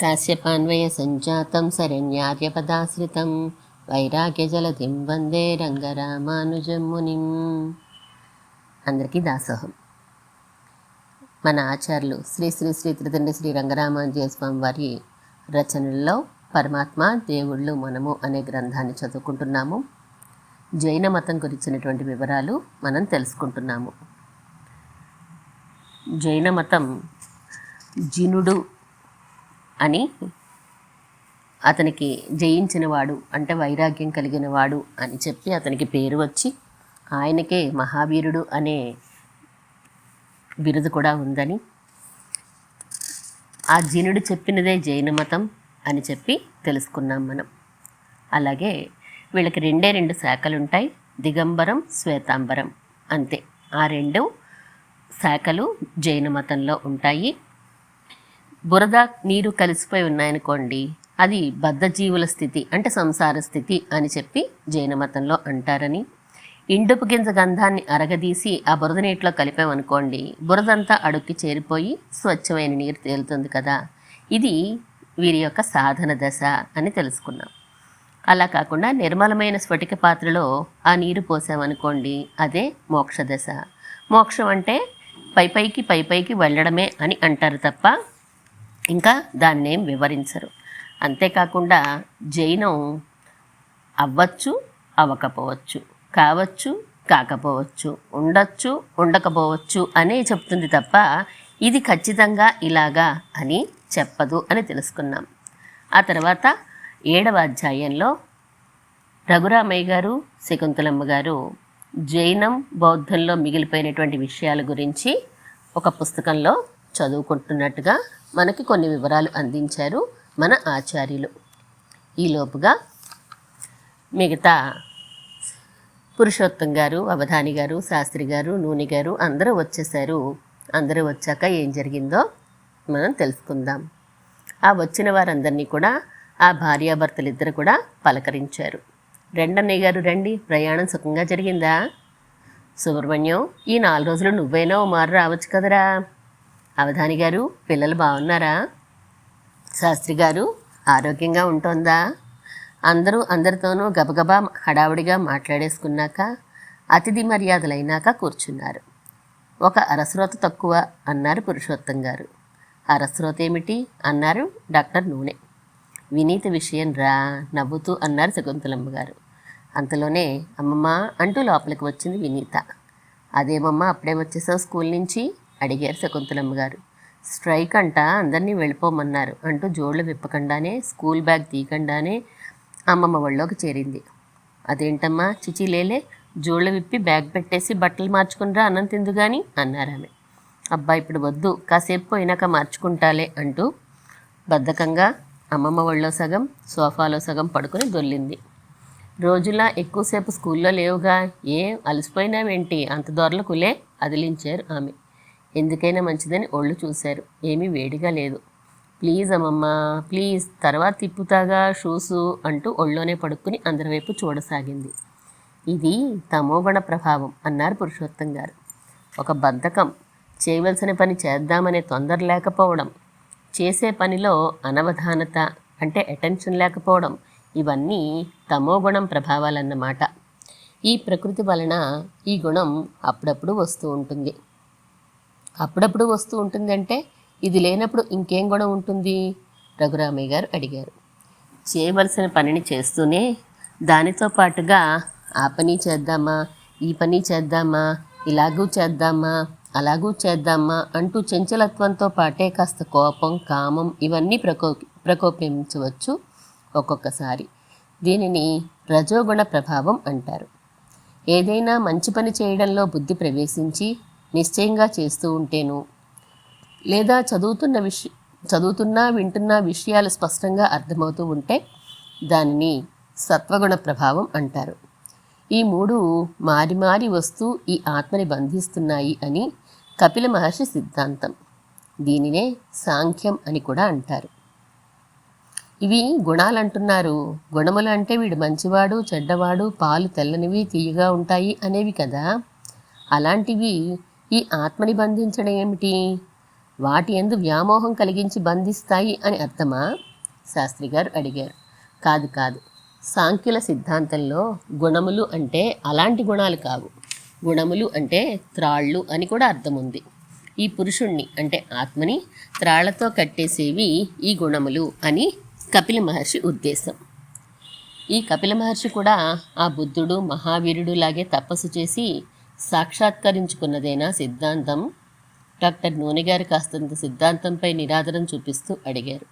కాశ్యపాన్వయ సంజాతం శరణ్యార్యపదాశ్రితం వైరాగ్యజలధిం వందే రంగరామానుజం మునిం అందరికీ దాసోహం. మన ఆచార్యులు శ్రీ శ్రీ శ్రీ త్రిదండ్రి శ్రీ రంగరామానుజయ స్వామి వారి రచనల్లో పరమాత్మ దేవుళ్ళు మనము అనే గ్రంథాన్ని చదువుకుంటున్నాము. జైన మతం గురించినటువంటి వివరాలు మనం తెలుసుకుంటున్నాము. జైన మతం జినుడు అని అతనికి జయించినవాడు అంటే వైరాగ్యం కలిగినవాడు అని చెప్పి అతనికి పేరు వచ్చి ఆయనకే మహావీరుడు అనే బిరుదు కూడా ఉందని ఆ జీనుడు చెప్పినదే జైన మతం అని చెప్పి తెలుసుకున్నాం మనం. అలాగే వీళ్ళకి రెండే రెండు శాఖలు ఉంటాయి దిగంబరం శ్వేతాంబరం అంతే. ఆ రెండు శాఖలు జైన మతంలో ఉంటాయి. బురద నీరు కలిసిపోయి ఉన్నాయనుకోండి అది బద్ధజీవుల స్థితి అంటే సంసార స్థితి అని చెప్పి జైన మతంలో అంటారని. ఇండుపు గింజ గంధాన్ని అరగదీసి ఆ బురద నీటిలో కలిపామనుకోండి బురదంతా అడుక్కి చేరిపోయి స్వచ్ఛమైన నీరు తేలుతుంది కదా. ఇది వీరి యొక్క సాధన దశ అని తెలుసుకున్నాం. అలా కాకుండా నిర్మలమైన స్ఫటిక పాత్రలో ఆ నీరు పోసామనుకోండి అదే మోక్ష దశ. మోక్షం అంటే పైపైకి పైపైకి వెళ్ళడమే అని అంటారు తప్ప ఇంకా దాన్నేం వివరించరు. అంతేకాకుండా జైనం అవ్వచ్చు అవ్వకపోవచ్చు కావచ్చు కాకపోవచ్చు ఉండొచ్చు ఉండకపోవచ్చు అనే చెప్తుంది తప్ప ఇది ఖచ్చితంగా ఇలాగా అని చెప్పదు అని తెలుసుకున్నాం. ఆ తర్వాత ఏడవ అధ్యాయంలో రఘురామయ్య గారు శకుంతలమ్మ గారు జైనం బౌద్ధంలో మిగిలిపోయినటువంటి విషయాల గురించి ఒక పుస్తకంలో చదువుకుంటున్నట్టుగా మనకి కొన్ని వివరాలు అందించారు మన ఆచార్యులు. ఈలోపుగా మిగతా పురుషోత్తం గారు అవధాని గారు శాస్త్రి గారు నూనె గారు అందరూ వచ్చేసారు. అందరూ వచ్చాక ఏం జరిగిందో మనం తెలుసుకుందాం. ఆ వచ్చిన వారందరినీ కూడా ఆ భార్యాభర్తలు ఇద్దరు కూడా పలకరించారు. రెండన్నయ్య గారు రండి ప్రయాణం సుఖంగా జరిగిందా? సుబ్రహ్మణ్యం ఈ నాలుగు రోజులు నువ్వైనా మారు రావచ్చు కదరా? అవధాని గారు పిల్లలు బాగున్నారా? శాస్త్రి గారు ఆరోగ్యంగా ఉంటుందా? అందరూ అందరితోనూ గబగబా హడావుడిగా మాట్లాడేసుకున్నాక అతిథి మర్యాదలైనాక కూర్చున్నారు. ఒక అరస్రోత తక్కువ అన్నారు పురుషోత్తం గారు. అరస్రోత ఏమిటి? అన్నారు డాక్టర్ నూనె. వినీత విషయం రా నవ్వుతూ అన్నారు శకుంతలమ్మ గారు. అంతలోనే అమ్మమ్మ అంటూ లోపలికి వచ్చింది వినీత. అదేమమ్మా అప్పుడే వచ్చేసావు స్కూల్ నుంచి? అడిగారు శకుంతలమ్మ గారు. స్ట్రైక్ అంట అందరినీ వెళ్ళిపోమన్నారు అంటూ జోళ్ళు విప్పకుండానే స్కూల్ బ్యాగ్ తీయకుండానే అమ్మమ్మ వాళ్ళలోకి చేరింది. అదేంటమ్మా చిచి లేలే జోళ్ళు విప్పి బ్యాగ్ పెట్టేసి బట్టలు మార్చుకునిరా అన్నం తిందు కానీ అన్నారు ఆమె. అబ్బా ఇప్పుడు వద్దు కాసేపు పోయినాక మార్చుకుంటాలే అంటూ బద్ధకంగా అమ్మమ్మ వాళ్ళలో సగం సోఫాలో సగం పడుకుని దొల్లింది. రోజులా ఎక్కువసేపు స్కూల్లో లేవుగా ఏ అలసిపోయినావేంటి అంత దొరలకులే అదిలించారు ఆమె. ఎందుకైనా మంచిదని ఒళ్ళు చూశారు. ఏమీ వేడిగా లేదు. ప్లీజ్ అమ్మమ్మ ప్లీజ్ తర్వాత తిప్పుతాగా షూసు అంటూ ఒళ్ళోనే పడుకుని అందరి వైపు చూడసాగింది. ఇది తమోగుణ ప్రభావం అన్నారు పురుషోత్తం గారు. ఒక బద్ధకం చేయవలసిన పని చేద్దామనే తొందర లేకపోవడం. చేసే పనిలో అనవధానత అంటే అటెన్షన్ లేకపోవడం. ఇవన్నీ తమోగుణం ప్రభావాలన్నమాట. ఈ ప్రకృతి వలన ఈ గుణం అప్పుడప్పుడు వస్తూ ఉంటుంది. అప్పుడప్పుడు వస్తూ ఉంటుందంటే ఇది లేనప్పుడు ఇంకేం గుణం ఉంటుంది? రఘురామయ్య గారు అడిగారు. చేయవలసిన పనిని చేస్తూనే దానితో పాటుగా ఆ పని చేద్దామా? ఈ పని చేద్దామా? ఇలాగూ చేద్దామా? అలాగూ చేద్దామా? అంటూ చంచలత్వంతో పాటే కాస్త కోపం కామం ఇవన్నీ ప్రకో ప్రకోపించవచ్చు ఒక్కొక్కసారి. దీనిని రజోగుణ ప్రభావం అంటారు. ఏదైనా మంచి పని చేయడంలో బుద్ధి ప్రవేశించి నిశ్చయంగా చేస్తూ ఉంటేను. లేదా చదువుతున్న విష చదువుతున్నా వింటున్న విషయాలు స్పష్టంగా అర్థమవుతూ ఉంటే దానిని సత్వగుణ ప్రభావం అంటారు. ఈ మూడు మారి మారి వస్తూ ఈ ఆత్మని బంధిస్తున్నాయి అని కపిల మహర్షి సిద్ధాంతం. దీనినే సాంఖ్యం అని కూడా అంటారు. ఇవి గుణాలు అంటున్నారు గుణములు అంటే వీడు మంచివాడు చెడ్డవాడు పాలు తెల్లనివి తీయగా ఉంటాయి అనేవి కదా. అలాంటివి ఈ ఆత్మని బంధించడం ఏమిటి? వాటి ఎందు వ్యామోహం కలిగించి బంధిస్తాయి అని అర్థమా? శాస్త్రి గారు అడిగారు. కాదు కాదు. సాంఖ్యుల సిద్ధాంతంలో గుణములు అంటే అలాంటి గుణాలు కావు. గుణములు అంటే త్రాళ్ళు అని కూడా అర్థం ఉంది ఈ పురుషుణ్ణి అంటే ఆత్మని త్రాళ్ళతో కట్టేసేవి ఈ గుణములు అని కపిల మహర్షి ఉద్దేశం. ఈ కపిల మహర్షి కూడా ఆ బుద్ధుడు మహావీరుడు లాగే తపస్సు చేసి సాక్షాత్కరించుకున్నదేనా సిద్ధాంతం? డాక్టర్ నూనె గారు కాస్తంత సిద్ధాంతంపై నిరాదరం చూపిస్తూ అడిగారు.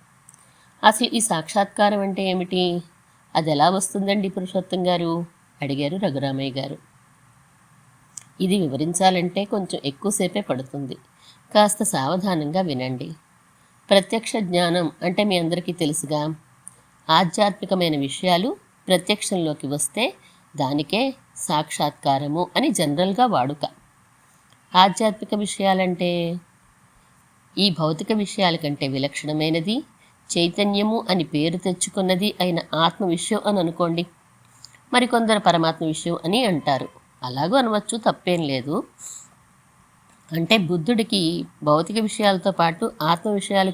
అసలు ఈ సాక్షాత్కారం అంటే ఏమిటి? అది ఎలా వస్తుందండి పురుషోత్తం గారు? అడిగారు రఘురామయ్య గారు. ఇది వివరించాలంటే కొంచెం ఎక్కువసేపే పడుతుంది. కాస్త సావధానంగా వినండి. ప్రత్యక్ష జ్ఞానం అంటే మీ అందరికీ తెలుసుగా? ఆధ్యాత్మికమైన విషయాలు ప్రత్యక్షంలోకి వస్తే దానికే సాక్షాత్కారము అని జనరల్గా వాడుక. ఆధ్యాత్మిక విషయాలంటే ఈ భౌతిక విషయాల కంటే విలక్షణమైనది చైతన్యము అని పేరు తెచ్చుకున్నది అయిన ఆత్మ విషయం అని అనుకోండి. మరికొందరు పరమాత్మ విషయం అని అంటారు. అలాగూ అనవచ్చు తప్పేం లేదు. అంటే బుద్ధుడికి భౌతిక విషయాలతో పాటు ఆత్మ విషయాలు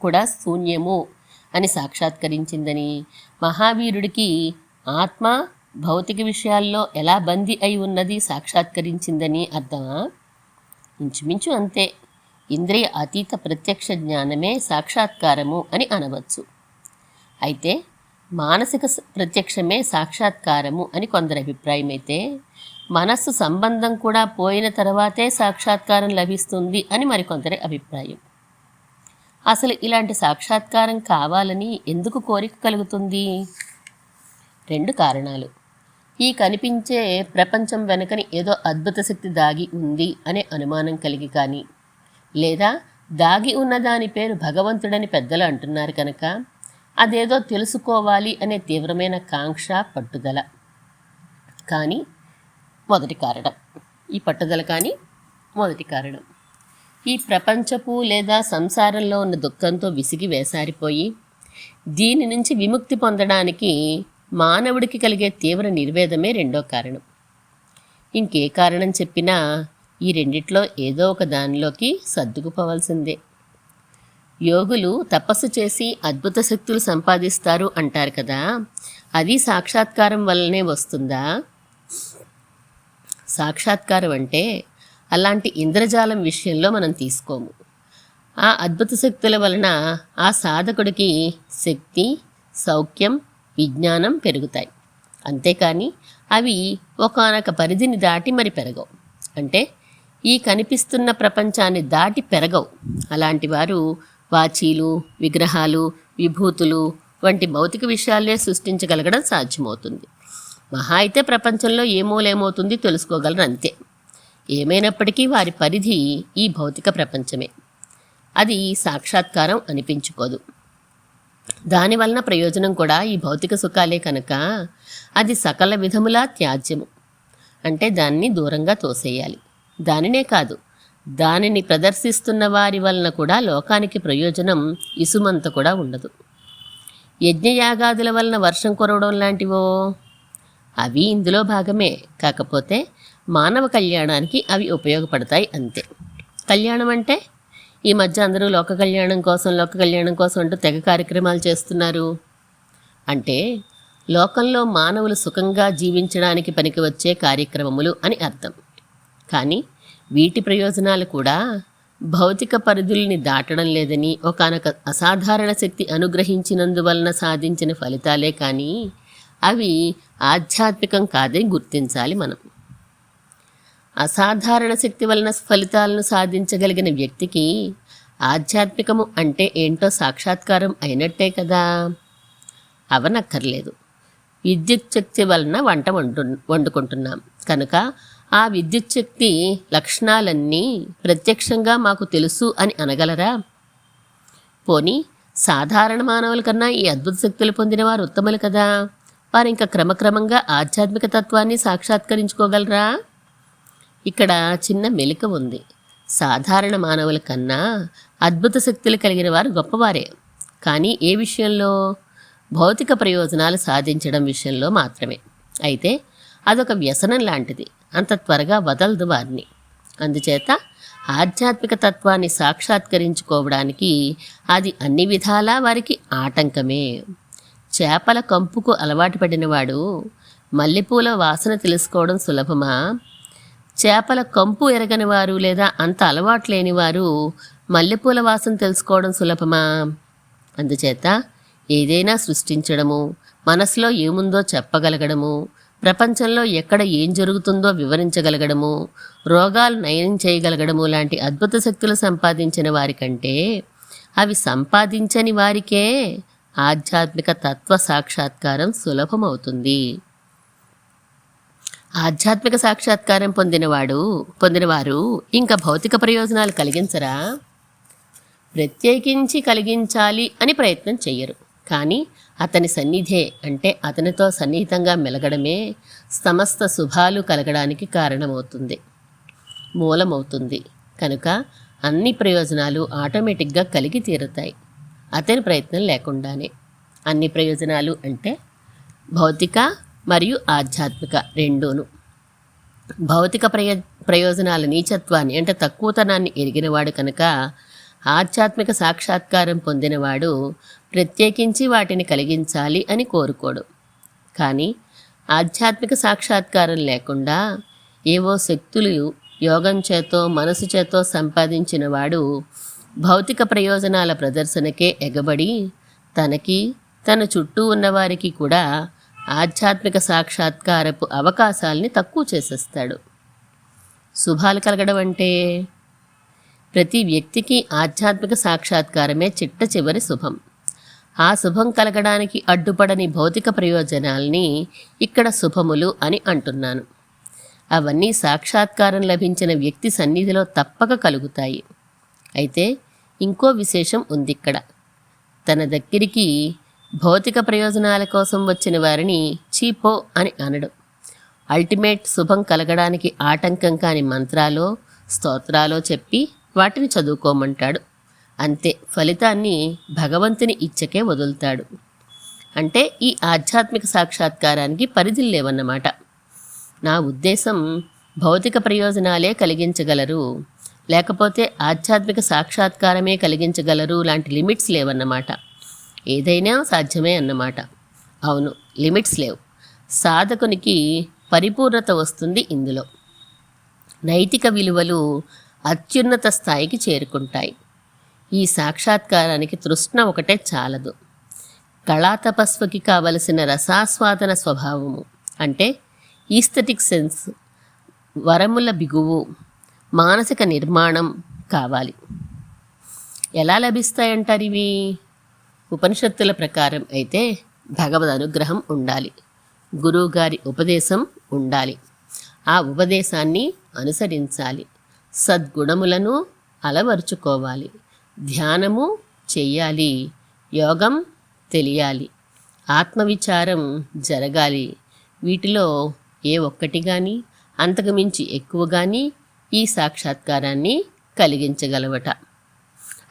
కూడా శూన్యము అని సాక్షాత్కరించిందని మహావీరుడికి ఆత్మ భౌతిక విషయాల్లో ఎలా బందీ అయి ఉన్నది సాక్షాత్కరించిందని అర్థమా? ఇంచుమించు అంతే. ఇంద్రియ అతీత ప్రత్యక్ష జ్ఞానమే సాక్షాత్కారము అని అనవచ్చు. అయితే మానసిక ప్రత్యక్షమే సాక్షాత్కారము అని కొందరి అభిప్రాయం అయితే మనస్సు సంబంధం కూడా పోయిన తర్వాతే సాక్షాత్కారం లభిస్తుంది అని మరికొందరి అభిప్రాయం. అసలు ఇలాంటి సాక్షాత్కారం కావాలని ఎందుకు కోరిక కలుగుతుంది? రెండు కారణాలు. ఈ కనిపించే ప్రపంచం వెనుకని ఏదో అద్భుత శక్తి దాగి ఉంది అనే అనుమానం కలిగి కానీ లేదా దాగి ఉన్న దాని పేరు భగవంతుడని పెద్దలు అంటున్నారు కనుక అదేదో తెలుసుకోవాలి అనే తీవ్రమైన కాంక్ష పట్టుదల. కానీ మొదటి కారణం. ఈ పట్టుదల కానీ మొదటి కారణం. ఈ ప్రపంచపు లేదా సంసారంలో ఉన్న దుఃఖంతో విసిగి వేసారిపోయి దీని నుంచి విముక్తి పొందడానికి మానవుడికి కలిగే తీవ్ర నిర్వేదమే రెండో కారణం. ఇంకే కారణం చెప్పినా ఈ రెండిట్లో ఏదో ఒక దానిలోకి సర్దుకుపోవాల్సిందే. యోగులు తపస్సు చేసి అద్భుత శక్తులు సంపాదిస్తారు అంటారు కదా అది సాక్షాత్కారం వల్లనే వస్తుందా? సాక్షాత్కారం అంటే అలాంటి ఇంద్రజాలం విషయంలో మనం తీసుకోము. ఆ అద్భుత శక్తుల వలన ఆ సాధకుడికి శక్తి సౌఖ్యం విజ్ఞానం పెరుగుతాయి. అంతేకాని అవి ఒకానొక పరిధిని దాటి మరి పెరగవు. అంటే ఈ కనిపిస్తున్న ప్రపంచాన్ని దాటి పెరగవు. అలాంటి వారు వాచీలు విగ్రహాలు విభూతులు వంటి భౌతిక విషయాలే సృష్టించగలగడం సాధ్యమవుతుంది. మహా అయితే ప్రపంచంలో ఏమోలేమవుతుంది తెలుసుకోగలరు అంతే. ఏమైనప్పటికీ వారి పరిధి ఈ భౌతిక ప్రపంచమే. అది సాక్షాత్కారం అనిపించుకోదు. దానివలన ప్రయోజనం కూడా ఈ భౌతిక సుఖాలే కనుక అది సకల విధములా త్యాజ్యము. అంటే దాన్ని దూరంగా తోసేయాలి. దానినే కాదు దానిని ప్రదర్శిస్తున్న వారి వలన కూడా లోకానికి ప్రయోజనం ఇసుమంత కూడా ఉండదు. యజ్ఞయాగాదుల వలన వర్షం కురవడం లాంటివో? అవి ఇందులో భాగమే. కాకపోతే మానవ కళ్యాణానికి అవి ఉపయోగపడతాయి అంతే. కళ్యాణం అంటే? ఈ మధ్య అందరూ లోక కళ్యాణం కోసం లోక కళ్యాణం కోసం అంటూ తెగ కార్యక్రమాలు చేస్తున్నారు. అంటే లోకంలో మానవులు సుఖంగా జీవించడానికి పనికి వచ్చే కార్యక్రమములు అని అర్థం. కానీ వీటి ప్రయోజనాలు కూడా భౌతిక పరిధుల్ని దాటడం లేదని ఒకానొక అసాధారణ శక్తి అనుగ్రహించినందువలన సాధించిన ఫలితాలే కానీ అవి ఆధ్యాత్మికం కాదని గుర్తించాలి మనం. అసాధారణ శక్తి వలన ఫలితాలను సాధించగలిగిన వ్యక్తికి ఆధ్యాత్మికము అంటే ఏంటో సాక్షాత్కారం అయినట్టే కదా. అవనక్కర్లేదు. విద్యుత్ శక్తి వలన వంట వండు వండుకుంటున్నాం. కనుక ఆ విద్యుత్ శక్తి లక్షణాలన్నీ ప్రత్యక్షంగా మాకు తెలుసు అని అనగలరా? పోనీ సాధారణ మానవుల కన్నా ఈ అద్భుత శక్తులు పొందిన వారు ఉత్తములు కదా. వారు ఇంకా క్రమక్రమంగా ఆధ్యాత్మిక తత్వాన్ని సాక్షాత్కరించుకోగలరా? ఇక్కడ చిన్న మెలిక ఉంది. సాధారణ మానవుల కన్నా అద్భుత శక్తులు కలిగిన వారు గొప్పవారే. కానీ ఏ విషయంలో? భౌతిక ప్రయోజనాలు సాధించడం విషయంలో మాత్రమే. అయితే అదొక వ్యసనం లాంటిది. అంత త్వరగా వదలదు వారిని. అందుచేత ఆధ్యాత్మిక తత్వాన్ని సాక్షాత్కరించుకోవడానికి అది అన్ని విధాలా వారికి ఆటంకమే. చేపల కంపుకు అలవాటు పడినవాడు మల్లెపూల వాసన తెలుసుకోవడం సులభమా? చేపల కంపు ఎరగని వారు లేదా అంత అలవాటు లేని వారు మల్లెపూల వాసన తెలుసుకోవడం సులభమా? అందుచేత ఏదైనా సృష్టించడము మనసులో ఏముందో చెప్పగలగడము ప్రపంచంలో ఎక్కడ ఏం జరుగుతుందో వివరించగలగడము రోగాలు నయం చేయగలగడము లాంటి అద్భుత శక్తులు సంపాదించిన వారికంటే అవి సంపాదించని వారికే ఆధ్యాత్మిక తత్వ సాక్షాత్కారం సులభమవుతుంది. ఆధ్యాత్మిక సాక్షాత్కారం పొందినవాడు పొందినవారు ఇంకా భౌతిక ప్రయోజనాలు కలిగించరా? ప్రత్యేకించి కలిగించాలి అని ప్రయత్నం చెయ్యరు. కానీ అతని సన్నిధే అంటే అతనితో సన్నిహితంగా మెలగడమే సమస్త శుభాలు కలగడానికి కారణమవుతుంది. మూలమవుతుంది. కనుక అన్ని ప్రయోజనాలు ఆటోమేటిక్గా కలిగి తీరుతాయి. అతని ప్రయత్నం లేకుండానే. అన్ని ప్రయోజనాలు అంటే భౌతిక మరియు ఆధ్యాత్మిక రెండూను. భౌతిక ప్రయ ప్రయోజనాల నీచత్వాన్ని అంటే తక్కువతనాన్ని ఎరిగినవాడు కనుక ఆధ్యాత్మిక సాక్షాత్కారం పొందినవాడు ప్రత్యేకించి వాటిని కలిగించాలి అని కోరుకోడు. కానీ ఆధ్యాత్మిక సాక్షాత్కారం లేకుండా ఏవో శక్తులు యోగం చేతో మనసు చేతో సంపాదించిన వాడు భౌతిక ప్రయోజనాల ప్రదర్శనకే ఎగబడి తనకి తన చుట్టూ ఉన్నవారికి కూడా ఆధ్యాత్మిక సాక్షాత్కారపు అవకాశాల్ని తక్కువ చేసేస్తాడు. శుభాలు కలగడం అంటే ప్రతి వ్యక్తికి ఆధ్యాత్మిక సాక్షాత్కారమే చిట్ట చివరి శుభం. ఆ శుభం కలగడానికి అడ్డుపడని భౌతిక ప్రయోజనాల్ని ఇక్కడ శుభములు అని అంటున్నాను. అవన్నీ సాక్షాత్కారం లభించిన వ్యక్తి సన్నిధిలో తప్పక కలుగుతాయి. అయితే ఇంకో విశేషం ఉంది ఇక్కడ తన దగ్గరికి భౌతిక ప్రయోజనాల కోసం వచ్చిన వారిని చీపో అని అనడు. అల్టిమేట్ శుభం కలగడానికి ఆటంకం కాని మంత్రాలో స్తోత్రాలో చెప్పి వాటిని చదువుకోమంటాడు. అంతే ఫలితాన్ని భగవంతుని ఇచ్చకే వదులుతాడు. అంటే ఈ ఆధ్యాత్మిక సాక్షాత్కారానికి పరిధులు లేవన్నమాట. నా ఉద్దేశం భౌతిక ప్రయోజనాలే కలిగించగలరు లేకపోతే ఆధ్యాత్మిక సాక్షాత్కారమే కలిగించగలరు లాంటి లిమిట్స్ లేవన్నమాట. ఏదైనా సాధ్యమే అన్నమాట. అవును లిమిట్స్ లేవు. సాధకునికి పరిపూర్ణత వస్తుంది ఇందులో. నైతిక విలువలు అత్యున్నత స్థాయికి చేరుకుంటాయి. ఈ సాక్షాత్కారానికి తృష్ణ ఒకటే చాలదు. కళాతపస్వకి కావలసిన రసాస్వాదన స్వభావము అంటే ఈస్థెటిక్ సెన్స్ వరముల బిగువు మానసిక నిర్మాణం కావాలి. ఎలా లభిస్తాయంటారు ఇవి? ఉపనిషత్తుల ప్రకారం అయితే భగవద్ అనుగ్రహం ఉండాలి. గురువుగారి ఉపదేశం ఉండాలి. ఆ ఉపదేశాన్ని అనుసరించాలి. సద్గుణములను అలవరుచుకోవాలి. ధ్యానము చెయ్యాలి. యోగం తెలియాలి. ఆత్మవిచారం జరగాలి. వీటిలో ఏ ఒక్కటి కానీ అంతకుమించి ఎక్కువ కానీ ఈ సాక్షాత్కారాన్ని కలిగించగలవట.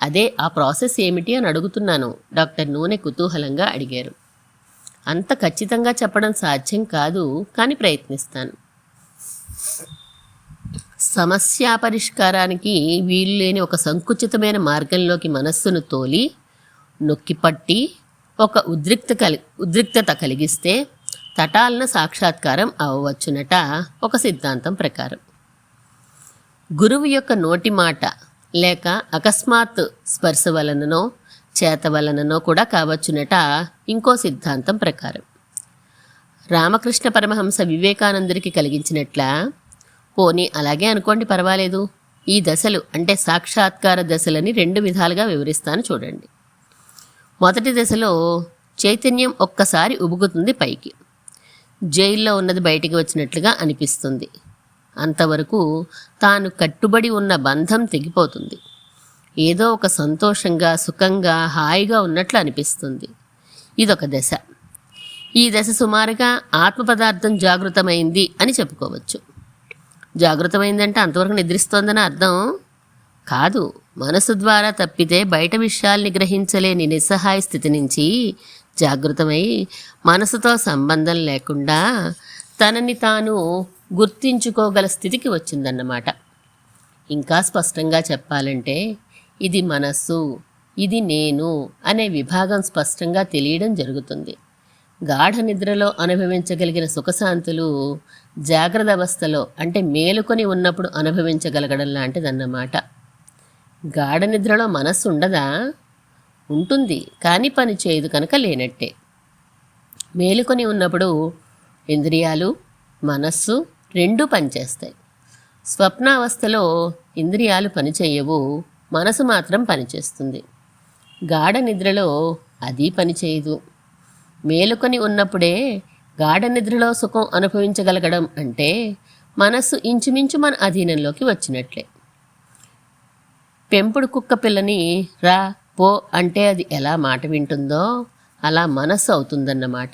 అదే ఆ ప్రాసెస్ ఏమిటి అని అడుగుతున్నాను. డాక్టర్ నూనె కుతూహలంగా అడిగారు. అంత ఖచ్చితంగా చెప్పడం సాధ్యం కాదు కానీ ప్రయత్నిస్తాను. సమస్యా పరిష్కారానికి వీలు లేని ఒక సంకుచితమైన మార్గంలోకి మనస్సును తోలి నొక్కిపట్టి ఒక ఉద్రిక్త కలి ఉద్రిక్తత కలిగిస్తే తటాలన సాక్షాత్కారం అవ్వవచ్చునట ఒక సిద్ధాంతం ప్రకారం. గురువు యొక్క నోటి మాట లేక అకస్మాత్ స్పర్శ వలననో చేత వలననో కూడా కావచ్చునట ఇంకో సిద్ధాంతం ప్రకారం. రామకృష్ణ పరమహంస వివేకానందుడికి కలిగించినట్ల పోనీ అలాగే అనుకోండి పర్వాలేదు. ఈ దశలు అంటే సాక్షాత్కార దశలని రెండు విధాలుగా వివరిస్తాను చూడండి. మొదటి దశలో చైతన్యం ఒక్కసారి ఉబుకుతుంది పైకి. జైల్లో ఉన్నది బయటికి వచ్చినట్లుగా అనిపిస్తుంది. అంతవరకు తాను కట్టుబడి ఉన్న బంధం తెగిపోతుంది. ఏదో ఒక సంతోషంగా సుఖంగా హాయిగా ఉన్నట్లు అనిపిస్తుంది. ఇదొక దశ. ఈ దశ సుమారుగా ఆత్మ పదార్థం జాగృతమైంది అని చెప్పుకోవచ్చు. జాగృతమైందంటే అంతవరకు నిద్రిస్తోందని అర్థం? కాదు. మనసు ద్వారా తప్పితే బయట విషయాల్ని గ్రహించలేని నిస్సహాయ స్థితి నుంచి జాగృతమై మనసుతో సంబంధం లేకుండా తనని తాను గుర్తించుకోగల స్థితికి వచ్చిందన్నమాట. ఇంకా స్పష్టంగా చెప్పాలంటే ఇది మనస్సు ఇది నేను అనే విభాగం స్పష్టంగా తెలియడం జరుగుతుంది. గాఢ నిద్రలో అనుభవించగలిగిన సుఖశాంతులు జాగ్రత్త అవస్థలో అంటే మేలుకొని ఉన్నప్పుడు అనుభవించగలగడం లాంటిదన్నమాట. గాఢ నిద్రలో మనస్సు ఉండదా? ఉంటుంది కానీ పని చేయదు కనుక లేనట్టే. మేలుకొని ఉన్నప్పుడు ఇంద్రియాలు మనస్సు రెండూ పనిచేస్తాయి. స్వప్నావస్థలో ఇంద్రియాలు పనిచేయవు మనసు మాత్రం పనిచేస్తుంది. గాఢ నిద్రలో అది పనిచేయదు. మేలుకొని ఉన్నప్పుడే గాఢ నిద్రలో సుఖం అనుభవించగలగడం అంటే మనస్సు ఇంచుమించు మన అధీనంలోకి వచ్చినట్లే. పెంపుడు కుక్క పిల్లని రా పో అంటే అది ఎలా మాట వింటుందో అలా మనస్సు అవుతుందన్నమాట.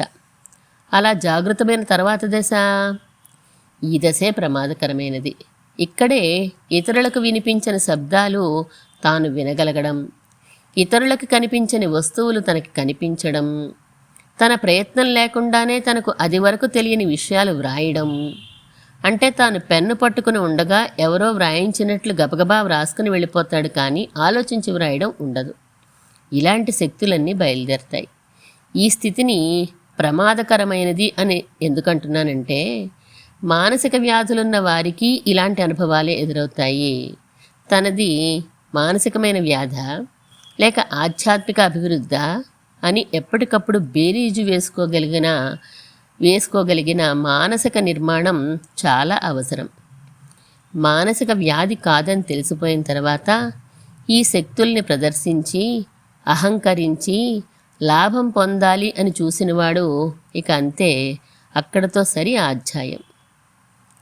అలా జాగృతమైన తర్వాత దశ? ఈ దశే ప్రమాదకరమైనది. ఇక్కడే ఇతరులకు వినిపించని శబ్దాలు తాను వినగలగడం ఇతరులకు కనిపించని వస్తువులు తనకి కనిపించడం తన ప్రయత్నం లేకుండానే తనకు అది వరకు తెలియని విషయాలు వ్రాయడం. అంటే తాను పెన్ను పట్టుకుని ఉండగా ఎవరో వ్రాయించినట్లు గబగబా వ్రాసుకుని వెళ్ళిపోతాడు కానీ ఆలోచించి వ్రాయడం ఉండదు. ఇలాంటి శక్తులన్నీ బయలుదేరతాయి. ఈ స్థితిని ప్రమాదకరమైనది అని ఎందుకంటున్నానంటే మానసిక వ్యాధులున్న వారికి ఇలాంటి అనుభవాలే ఎదురవుతాయి. తనది మానసికమైన వ్యాధ లేక ఆధ్యాత్మిక అభివృద్ధ అని ఎప్పటికప్పుడు బేరీజు వేసుకోగలిగిన వేసుకోగలిగిన మానసిక నిర్మాణం చాలా అవసరం. మానసిక వ్యాధి కాదని తెలిసిపోయిన తర్వాత ఈ శక్తుల్ని ప్రదర్శించి అహంకరించి లాభం పొందాలి అని చూసినవాడు ఇక అంతే అక్కడతో సరి ఆధ్యాయం.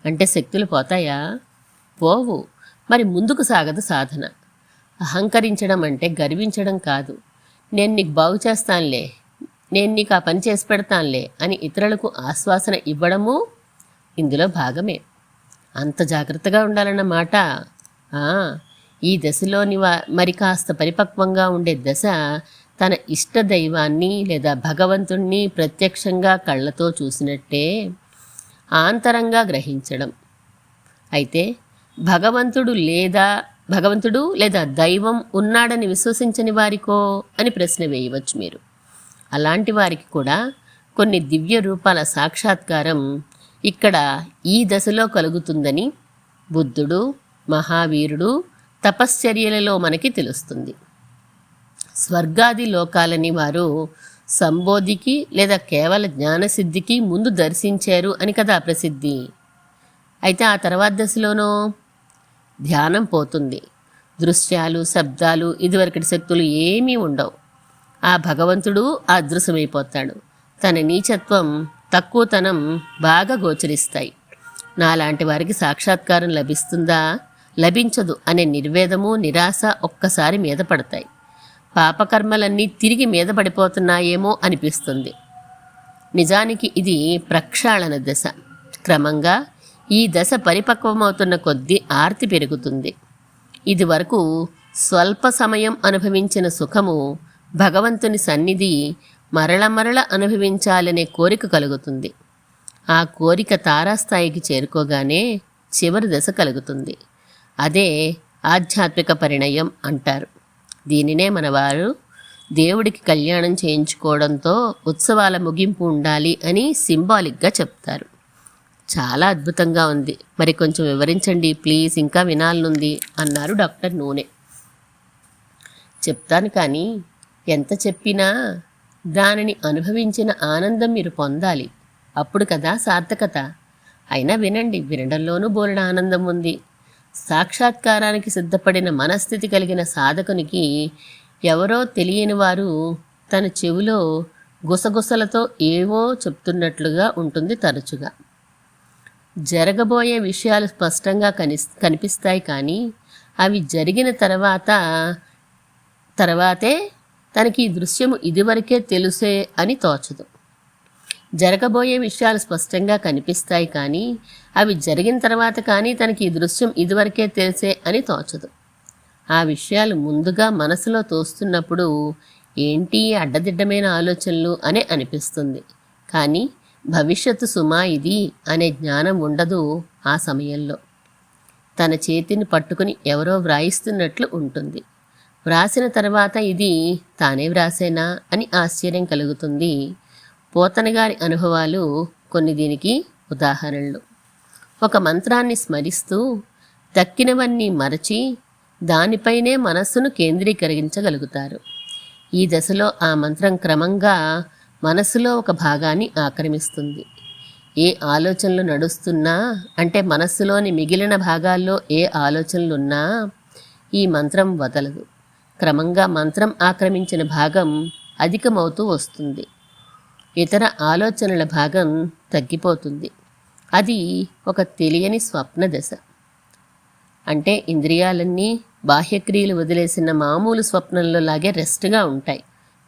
అంటే శక్తులు పోతాయా? పోవు. మరి ముందుకు సాగదు సాధన. అహంకరించడం అంటే గర్వించడం కాదు. నేను నీకు బాగు చేస్తానులే. నేను నీకు ఆ పని చేసి పెడతానులే అని ఇతరులకు ఆశ్వాసన ఇవ్వడము ఇందులో భాగమే. అంత జాగ్రత్తగా ఉండాలన్నమాట మాట. ఈ దశలోని వా మరి కాస్త పరిపక్వంగా ఉండే దశ తన ఇష్ట దైవాన్ని లేదా భగవంతుణ్ణి ప్రత్యక్షంగా కళ్ళతో చూసినట్టే. ఆంతరంగా గ్రహించడం. అయితే భగవంతుడు లేదా భగవంతుడు లేదా దైవం ఉన్నాడని విశ్వసించని వారికో అని ప్రశ్న వేయవచ్చు మీరు. అలాంటి వారికి కూడా కొన్ని దివ్య రూపాల సాక్షాత్కారం ఇక్కడ ఈ దశలో కలుగుతుందని బుద్ధుడు మహావీరుడు తపశ్చర్యలలో మనకి తెలుస్తుంది. స్వర్గాది లోకాలని వారు సంబోధికి లేదా కేవల జ్ఞానసిద్ధికి ముందు దర్శించారు అని కదా ప్రసిద్ధి. అయితే ఆ తర్వాత దశలోనో ధ్యానం పోతుంది. దృశ్యాలు శబ్దాలు ఇదివరకటి శక్తులు ఏమీ ఉండవు. ఆ భగవంతుడు అదృశ్యమైపోతాడు. తన నీచత్వం తక్కువతనం బాగా గోచరిస్తాయి. నాలాంటి వారికి సాక్షాత్కారం లభిస్తుందా? లభించదు అనే నిర్వేదము నిరాశ ఒక్కసారి మీద పడతాయి. పాపకర్మలన్నీ తిరిగి మీద పడిపోతున్నాయేమో అనిపిస్తుంది. నిజానికి ఇది ప్రక్షాళన దశ. క్రమంగా ఈ దశ పరిపక్వమవుతున్న కొద్దీ ఆర్తి పెరుగుతుంది. ఇది వరకు స్వల్ప సమయం అనుభవించిన సుఖము భగవంతుని సన్నిధి మరల మరల అనుభవించాలనే కోరిక కలుగుతుంది. ఆ కోరిక తారాస్థాయికి చేరుకోగానే చివరి దశ కలుగుతుంది. అదే ఆధ్యాత్మిక పరిణయం అంటారు. దీనినే మనవారు దేవుడికి కళ్యాణం చేయించుకోవడంతో ఉత్సవాల ముగింపు ఉండాలి అని సింబాలిక్గా చెప్తారు. చాలా అద్భుతంగా ఉంది. మరి కొంచెం వివరించండి ప్లీజ్. ఇంకా వినాలనుంది అన్నారు డాక్టర్ నూనె. చెప్తాను కానీ ఎంత చెప్పినా దానిని అనుభవించిన ఆనందం మీరు పొందాలి. అప్పుడు కదా సార్థకత. అయినా వినండి వినడంలోనూ బోలెడు ఆనందం ఉంది. సాక్షాత్కారానికి సిద్ధపడిన మనస్థితి కలిగిన సాధకునికి ఎవరో తెలియని వారు తన చెవిలో గుసగుసలతో ఏవో చెప్తున్నట్లుగా ఉంటుంది తరచుగా. జరగబోయే విషయాలు స్పష్టంగా కని కనిపిస్తాయి కానీ అవి జరిగిన తర్వాత తర్వాతే తనకి ఈ దృశ్యము ఇదివరకే తెలుసే అని తోచదు. జరగబోయే విషయాలు స్పష్టంగా కనిపిస్తాయి కానీ అవి జరిగిన తర్వాత కానీ తనకి ఈ దృశ్యం ఇదివరకే తెలిసే అని తోచదు. ఆ విషయాలు ముందుగా మనసులో తోస్తున్నప్పుడు ఏంటి అడ్డదిడ్డమైన ఆలోచనలు అనే అనిపిస్తుంది. కానీ భవిష్యత్తు సుమా ఇది అనే జ్ఞానం ఉండదు ఆ సమయంలో. తన చేతిని పట్టుకుని ఎవరో వ్రాయిస్తున్నట్లు ఉంటుంది. వ్రాసిన తర్వాత ఇది తానే వ్రాసేనా అని ఆశ్చర్యం కలుగుతుంది. పోతనగారి అనుభవాలు కొన్ని దీనికి ఉదాహరణలు. ఒక మంత్రాన్ని స్మరిస్తూ దక్కినవన్నీ మరచి దానిపైనే మనస్సును కేంద్రీకరించగలుగుతారు. ఈ దశలో ఆ మంత్రం క్రమంగా మనస్సులో ఒక భాగాన్ని ఆక్రమిస్తుంది. ఏ ఆలోచనలు నడుస్తున్నా అంటే మనస్సులోని మిగిలిన భాగాల్లో ఏ ఆలోచనలున్నా ఈ మంత్రం వదలదు. క్రమంగా మంత్రం ఆక్రమించిన భాగం అధికమవుతూ వస్తుంది. ఇతర ఆలోచనల భాగం తగ్గిపోతుంది. అది ఒక తెలియని స్వప్న దశ. అంటే ఇంద్రియాలన్నీ బాహ్యక్రియలు వదిలేసిన మామూలు స్వప్నంలో లాగే రెస్ట్గా ఉంటాయి.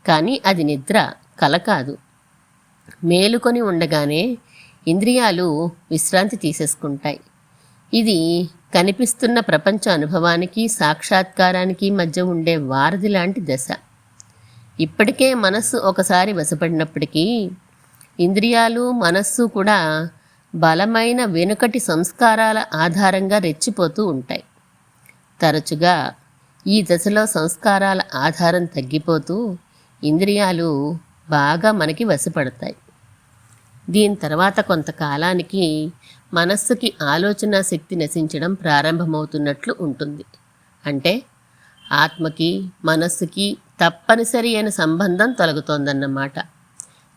కానీ అది నిద్ర కల కాదు. మేలుకొని ఉండగానే ఇంద్రియాలు విశ్రాంతి తీసేసుకుంటాయి. ఇది కనిపిస్తున్న ప్రపంచ అనుభవానికి సాక్షాత్కారానికి మధ్య ఉండే వారధి లాంటి దశ. ఇప్పటికే మనస్సు ఒకసారి వశపడినప్పటికీ ఇంద్రియాలు మనస్సు కూడా బలమైన వెనుకటి సంస్కారాల ఆధారంగా రెచ్చిపోతూ ఉంటాయి. తరచుగా ఈ దశలో సంస్కారాల ఆధారం తగ్గిపోతూ ఇంద్రియాలు బాగా మనకి వశపడతాయి దీని తర్వాత కొంతకాలానికి మనస్సుకి ఆలోచన శక్తి నశించడం ప్రారంభమవుతున్నట్లు ఉంటుంది. అంటే ఆత్మకి మనస్సుకి తప్పనిసరి అయిన సంబంధం తొలగుతోందన్నమాట.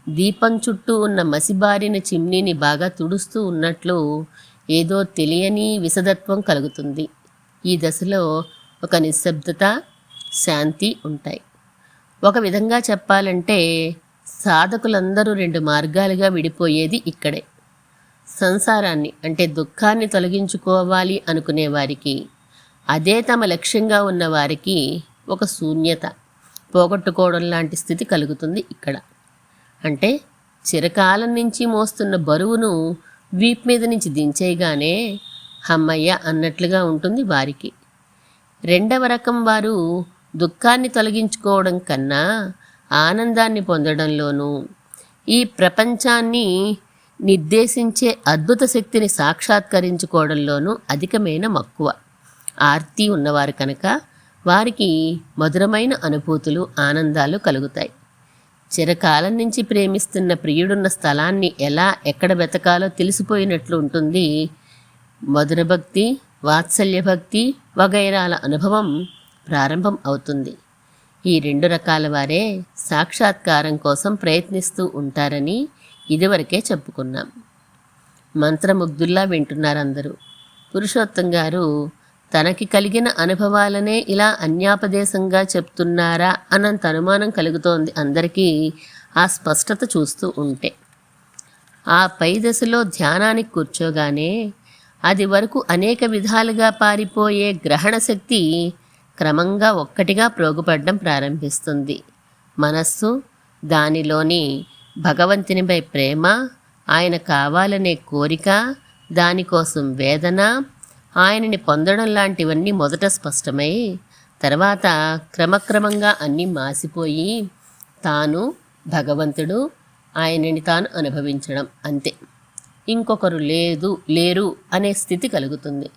దీపం చుట్టూ ఉన్న మసిబారిన చిమ్నీని బాగా తుడుస్తూ ఉన్నట్లు ఏదో తెలియని విసదత్వం కలుగుతుంది. ఈ దశలో ఒక నిశ్శబ్దత శాంతి ఉంటాయి. ఒక విధంగా చెప్పాలంటే సాధకులందరూ రెండు మార్గాలుగా విడిపోయేది ఇక్కడే. సంసారాన్ని అంటే దుఃఖాన్ని తొలగించుకోవాలి అనుకునే వారికి అదే తమ లక్ష్యంగా ఉన్న వారికి ఒక శూన్యత పోగొట్టుకోవడం లాంటి స్థితి కలుగుతుంది ఇక్కడ. అంటే చిరకాలం నుంచి మోస్తున్న బరువును వీప్ మీద నుంచి దించేయగానే హమ్మయ్య అన్నట్లుగా ఉంటుంది వారికి. రెండవ రకం వారు దుఃఖాన్ని తొలగించుకోవడం కన్నా ఆనందాన్ని పొందడంలోనూ ఈ ప్రపంచాన్ని నిర్దేశించే అద్భుత శక్తిని సాక్షాత్కరించుకోవడంలోనూ అధికమైన మక్కువ. ఆర్తి ఉన్నవారు కనుక వారికి మధురమైన అనుభూతులు ఆనందాలు కలుగుతాయి. చిరకాలం నుంచి ప్రేమిస్తున్న ప్రియుడున్న స్థలాన్ని ఎలా ఎక్కడ వెతకాలో తెలిసిపోయినట్లు ఉంటుంది. మధుర భక్తి వాత్సల్య భక్తి వగైరాల అనుభవం ప్రారంభం అవుతుంది. ఈ రెండు రకాల వారే సాక్షాత్కారం కోసం ప్రయత్నిస్తూ ఉంటారని ఇదివరకే చెప్పుకున్నాం. మంత్రముగ్ధుల్లా వింటున్నారు అందరూ పురుషోత్తం గారు తనకి కలిగిన అనుభవాలనే ఇలా అన్యాపదేశంగా చెప్తున్నారా అన్నంత అనుమానం కలుగుతోంది అందరికీ ఆ స్పష్టత చూస్తూ ఉంటే. ఆ పై దశలో ధ్యానానికి కూర్చోగానే అది వరకు అనేక విధాలుగా పారిపోయే గ్రహణ శక్తి క్రమంగా ఒక్కటిగా ప్రోగుపడడం ప్రారంభిస్తుంది. మనస్సు దానిలోని భగవంతునిపై ప్రేమ ఆయన కావాలనే కోరిక దానికోసం వేదన ఆయనని పొందడం లాంటివన్నీ మొదట స్పష్టమై. తర్వాత క్రమక్రమంగా అన్నీ మాసిపోయి తాను భగవంతుడు ఆయనని తాను అనుభవించడం అంతే. ఇంకొకరు లేదు లేరు అనే స్థితి కలుగుతుంది.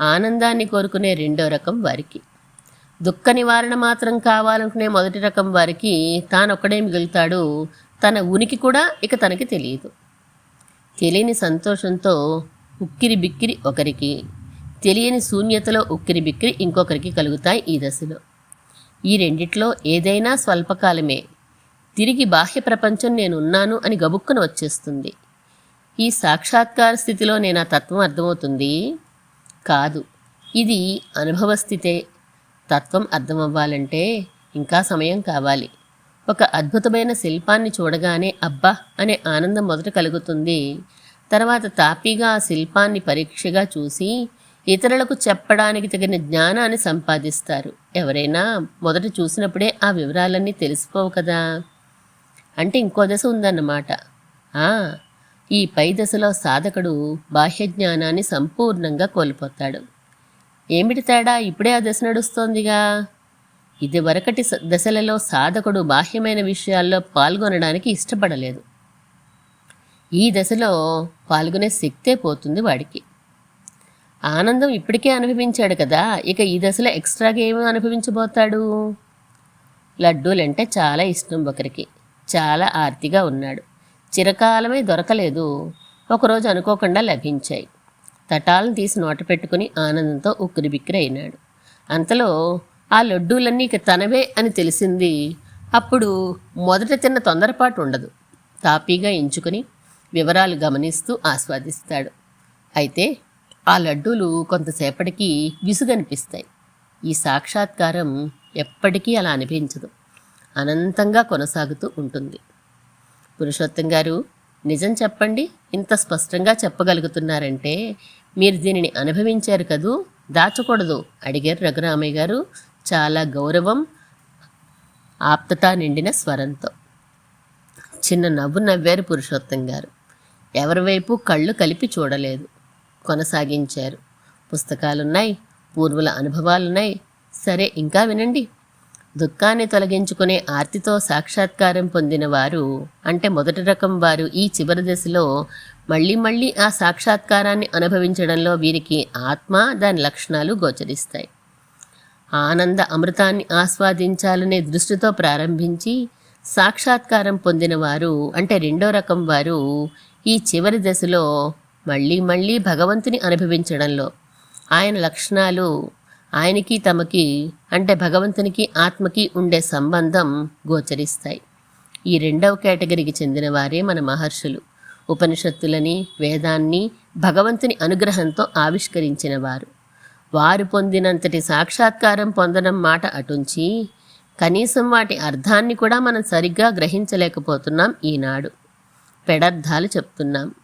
ఆనందాన్ని కోరుకునే రెండో రకం వారికి. దుఃఖ నివారణ మాత్రం కావాలనుకునే మొదటి రకం వారికి తానొక్కడే మిగులుతాడు. తన ఉనికి కూడా ఇక తనకి తెలియదు. తెలియని సంతోషంతో ఉక్కిరి బిక్కిరి ఒకరికి. తెలియని శూన్యతలో ఉక్కిరి బిక్కిరి ఇంకొకరికి కలుగుతాయి ఈ దశలో. ఈ రెండిట్లో ఏదైనా స్వల్పకాలమే. తిరిగి బాహ్య ప్రపంచం నేనున్నాను అని గబుక్కున వచ్చేస్తుంది. ఈ సాక్షాత్కార స్థితిలో నేను ఆ తత్వం అర్థమవుతుంది? కాదు. ఇది అనుభవ స్థితే. తత్వం అర్థమవ్వాలంటే ఇంకా సమయం కావాలి. ఒక అద్భుతమైన శిల్పాన్ని చూడగానే అబ్బా అనే ఆనందం మొదట కలుగుతుంది. తర్వాత తాపీగా ఆ శిల్పాన్ని పరీక్షగా చూసి ఇతరులకు చెప్పడానికి తగిన జ్ఞానాన్ని సంపాదిస్తారు. ఎవరైనా మొదట చూసినప్పుడే ఆ వివరాలన్నీ తెలిసిపోవు కదా? అంటే ఇంకో దశ ఉందన్నమాట. ఈ పై దశలో సాధకుడు బాహ్య జ్ఞానాన్ని సంపూర్ణంగా కోల్పోతాడు. ఏమిటి తేడా? ఇప్పుడే ఆ దశ నడుస్తోందిగా. ఇది వరకటి దశలలో సాధకుడు బాహ్యమైన విషయాల్లో పాల్గొనడానికి ఇష్టపడలేదు. ఈ దశలో పాల్గొనే శక్తే పోతుంది వాడికి. ఆనందం ఇప్పటికే అనుభవించాడు కదా. ఇక ఈ దశలో ఎక్స్ట్రాగా ఏమీ అనుభవించబోతాడు? లడ్డూలంటే చాలా ఇష్టం ఒకరికి. చాలా ఆర్తిగా ఉన్నాడు. చిరకాలమే దొరకలేదు. ఒకరోజు అనుకోకుండా లభించాయి. తటాలను తీసి నోట పెట్టుకుని ఆనందంతో ఉక్కిరి బిక్కిరి అయినాడు. అంతలో ఆ లడ్డూలన్నీ ఇక తనవే అని తెలిసింది. అప్పుడు మొదట తిన్న తొందరపాటు ఉండదు. తాపీగా ఎంచుకుని వివరాలు గమనిస్తూ ఆస్వాదిస్తాడు. అయితే ఆ లడ్డూలు కొంతసేపటికి విసుగనిపిస్తాయి. ఈ సాక్షాత్కారం ఎప్పటికీ అలా అనిపించదు. అనంతంగా కొనసాగుతూ ఉంటుంది. పురుషోత్తం గారు నిజం చెప్పండి ఇంత స్పష్టంగా చెప్పగలుగుతున్నారంటే మీరు దీనిని అనుభవించారు కదూ దాచకూడదు అడిగారు రఘురామయ్య గారు. చాలా గౌరవం ఆప్తత నిండిన స్వరంతో. చిన్న నవ్వు నవ్వారు పురుషోత్తం గారు. ఎవరి వైపు కళ్ళు కలిపి చూడలేదు. కొనసాగించారు. పుస్తకాలున్నాయి పూర్వుల అనుభవాలున్నాయి. సరే ఇంకా వినండి. దుఃఖాన్ని తొలగించుకునే ఆర్తితో సాక్షాత్కారం పొందిన వారు అంటే మొదటి రకం వారు ఈ చివరి దశలో మళ్ళీ మళ్ళీ ఆ సాక్షాత్కారాన్ని అనుభవించడంలో వీరికి ఆత్మ దాని లక్షణాలు గోచరిస్తాయి. ఆనంద అమృతాన్ని ఆస్వాదించాలనే దృష్టితో ప్రారంభించి సాక్షాత్కారం పొందిన వారు అంటే రెండో రకం వారు ఈ చివరి దశలో మళ్ళీ మళ్ళీ భగవంతుని అనుభవించడంలో ఆయన లక్షణాలు ఆయనకి తమకి అంటే భగవంతునికి ఆత్మకి ఉండే సంబంధం గోచరిస్తాయి. ఈ రెండవ కేటగిరీకి చెందిన వారే మన మహర్షులు. ఉపనిషత్తులని వేదాన్ని భగవంతుని అనుగ్రహంతో ఆవిష్కరించిన వారు. వారు పొందినంతటి సాక్షాత్కారం పొందడం మాట అటుంచి కనీసం వాటి అర్థాన్ని కూడా మనం సరిగ్గా గ్రహించలేకపోతున్నాం ఈనాడు. పెడర్థాలు చెప్తున్నాం.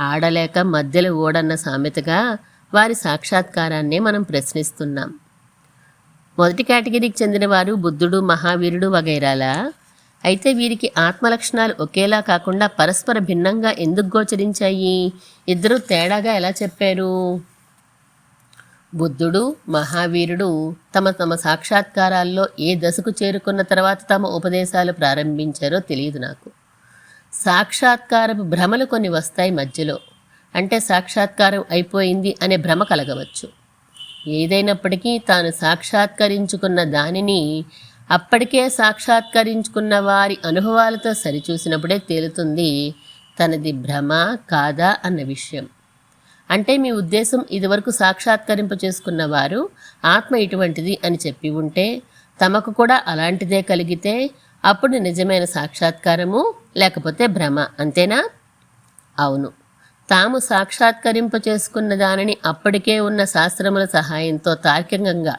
ఆడలేక మధ్యలో ఓడన్న సామెతగా వారి సాక్షాత్కారాన్నే మనం ప్రశ్నిస్తున్నాం. మొదటి కేటగిరీకి చెందిన వారు బుద్ధుడు మహావీరుడు వగైరాలా? అయితే వీరికి ఆత్మలక్షణాలు ఒకేలా కాకుండా పరస్పర భిన్నంగా ఎందుకు గోచరించాయి? ఇద్దరు తేడాగా ఎలా చెప్పారు? బుద్ధుడు మహావీరుడు తమ తమ సాక్షాత్కారాల్లో ఏ దశకు చేరుకున్న తర్వాత తమ ఉపదేశాలు ప్రారంభించారో తెలియదు నాకు. సాక్షాత్కారపు భ్రమలు కొన్ని వస్తాయి మధ్యలో. అంటే సాక్షాత్కారం అయిపోయింది అనే భ్రమ కలగవచ్చు. ఏదైనప్పటికీ తాను సాక్షాత్కరించుకున్న దానిని అప్పటికే సాక్షాత్కరించుకున్న వారి అనుభవాలతో సరిచూసినప్పుడే తేలుతుంది తనది భ్రమ కాదా అన్న విషయం. అంటే మీ ఉద్దేశం ఇదివరకు సాక్షాత్కరింప చేసుకున్న వారు ఆత్మ ఇటువంటిది అని చెప్పి ఉంటే తమకు కూడా అలాంటిదే కలిగితే అప్పుడు నిజమైన సాక్షాత్కారము లేకపోతే భ్రమ అంతేనా? అవును. తాము సాక్షాత్కరింప చేసుకున్న దానిని అప్పటికే ఉన్న శాస్త్రముల సహాయంతో తార్కికంగా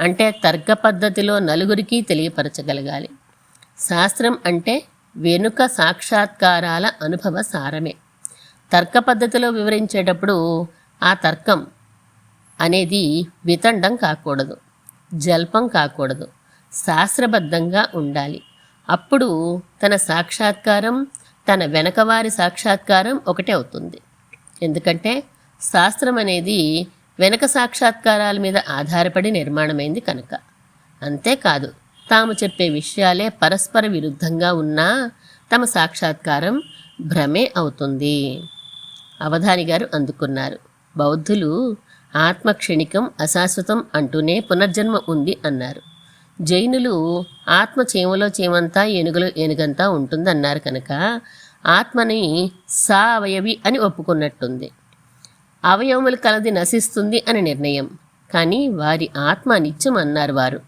అంటే తర్క పద్ధతిలో నలుగురికి తెలియపరచగలగాలి. శాస్త్రం అంటే వెనుక సాక్షాత్కారాల అనుభవ సారమే. తర్క పద్ధతిలో వివరించేటప్పుడు ఆ తర్కం అనేది వితండం కాకూడదు జల్పం కాకూడదు శాస్త్రబద్ధంగా ఉండాలి. అప్పుడు తన సాక్షాత్కారం తన వెనకవారి సాక్షాత్కారం ఒకటే అవుతుంది. ఎందుకంటే శాస్త్రం అనేది వెనక సాక్షాత్కారాల మీద ఆధారపడి నిర్మాణమైంది కనుక. అంతేకాదు తాము చెప్పే విషయాలే పరస్పర విరుద్ధంగా ఉన్నా తమ సాక్షాత్కారం భ్రమే అవుతుంది. అవధాని గారు అందుకున్నారు. బౌద్ధులు ఆత్మ క్షణికం అశాశ్వతం అంటూనే పునర్జన్మ ఉంది అన్నారు. జైనులు ఆత్మ చేమలో చేమంతా ఏనుగులు ఏనుగంతా ఉంటుందన్నారు కనుక ఆత్మని సా అవయవి అని ఒప్పుకున్నట్టుంది. అవయవములు కలది నశిస్తుంది అని నిర్ణయం. కానీ వారి ఆత్మ నిత్యం అన్నారు వారు.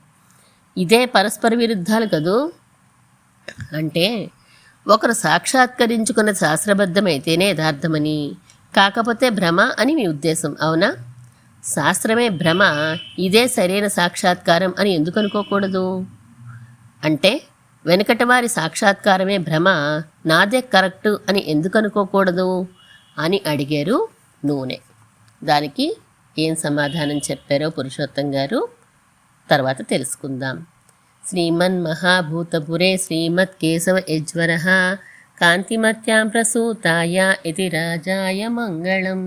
ఇదే పరస్పర విరుద్ధాలు కదూ? అంటే ఒకరు సాక్షాత్కరించుకున్న శాస్త్రబద్ధమైతేనే యథార్థమని కాకపోతే భ్రమ అని మీ ఉద్దేశం అవునా? శాస్త్రమే భ్రమ ఇదే సరైన సాక్షాత్కారం అని ఎందుకు అనుకోకూడదు? అంటే వెనకటి వారి సాక్షాత్కారమే భ్రమ నాదే కరెక్టు అని ఎందుకు అనుకోకూడదు? అని అడిగారు నూనె. దానికి ఏం సమాధానం చెప్పారో పురుషోత్తం గారు తర్వాత తెలుసుకుందాం. శ్రీమన్ మహాభూతపురే శ్రీమత్ కేశవ యజ్వర కాంతిమత్యాం ప్రసూతాయ ఇది రాజాయ మంగళం.